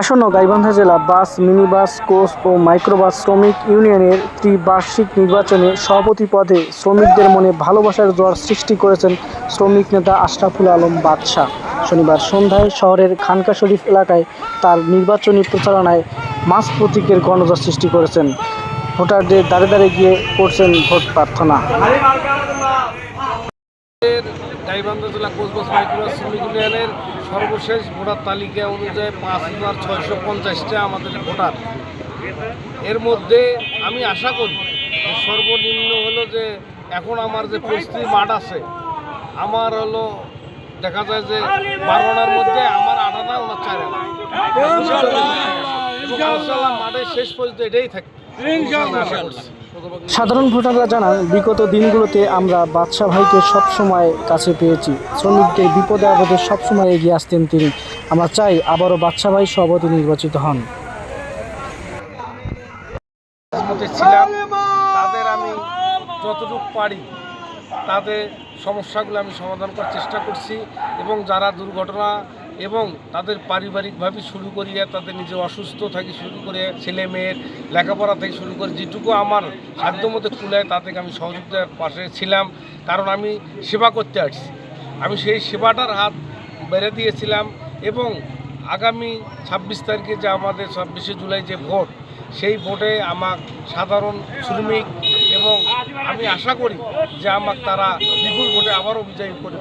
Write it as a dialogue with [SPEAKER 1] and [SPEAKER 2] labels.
[SPEAKER 1] আসন্ন গাইবান্ধা জেলা bus, minibus, coach ও মাইক্রোবাস শ্রমিক ইউনিয়নের ত্রিবার্ষিক নির্বাচনে সভাপতি পদে শ্রমিকদের মনে ভালোবাসার জোয়ার সৃষ্টি করেছেন শ্রমিক নেতা আশরাফুল আলম বাদশাহ। শনিবার সন্ধ্যায় শহরের খানকা শরীফ এলাকায় তার নির্বাচনী প্রচারণায় মাস প্রতীকের গণজোয়ার সৃষ্টি করেছেন। ভোটারদের দাঁড়ে দাঁড়ে গিয়ে করছেন ভোট প্রার্থনা।
[SPEAKER 2] গাইবান্ধা জেলা কোচবাস মাইক্রো শ্রমিক ইউনিয়নের সর্বশেষ ভোটার তালিকা অনুযায়ী পাঁচ হাজার ছয়শো পঞ্চাশটা আমাদের ভোটার। এর মধ্যে আমি আশা করি সর্বনিম্ন হলো যে এখন আমার যে পরিস্থিতি মাঠ আছে আমার হলো দেখা যায় যে বারো আনার মধ্যে আমার আট আনা ওনার চার মাঠে শেষ পর্যন্ত এটাই থাকে আশা করছি।
[SPEAKER 1] সাধারণ ভোটাররা জানান, বিগত দিনগুলোতে আমরা বাদশাহ ভাইকে সবসময় কাছে পেয়েছি। শ্রমিকদের বিপদে আপদে সবসময় এগিয়ে আসতেন তিনি। আমরা চাই আবারও বাদশাহ ভাই সভাপতি নির্বাচিত হন।
[SPEAKER 2] ছিলাম, তাদের আমি যতটুকু পারি, তাদের সমস্যাগুলো আমি সমাধান করার চেষ্টা করছি এবং যারা দুর্ঘটনা এবং তাদের পারিবারিকভাবে শুরু করিয়া তাদের নিজে অসুস্থ থাকি শুরু করে ছেলে মেয়ের লেখাপড়া থেকে শুরু করে যেটুকু আমার সাধ্য মধ্যে কুলায় তাদেরকে আমি সহযোগিতার পাশে ছিলাম। কারণ আমি সেবা করতে আসছি। আমি সেই সেবাটার হাত বেড়ে দিয়েছিলাম এবং আগামী ছাব্বিশ তারিখে যে আমাদের ছাব্বিশে জুলাই যে ভোট, সেই ভোটে আমার সাধারণ শ্রমিক এবং আমি আশা করি যে আমার তারা বিপুল ভোটে আবারও বিজয়ী করবে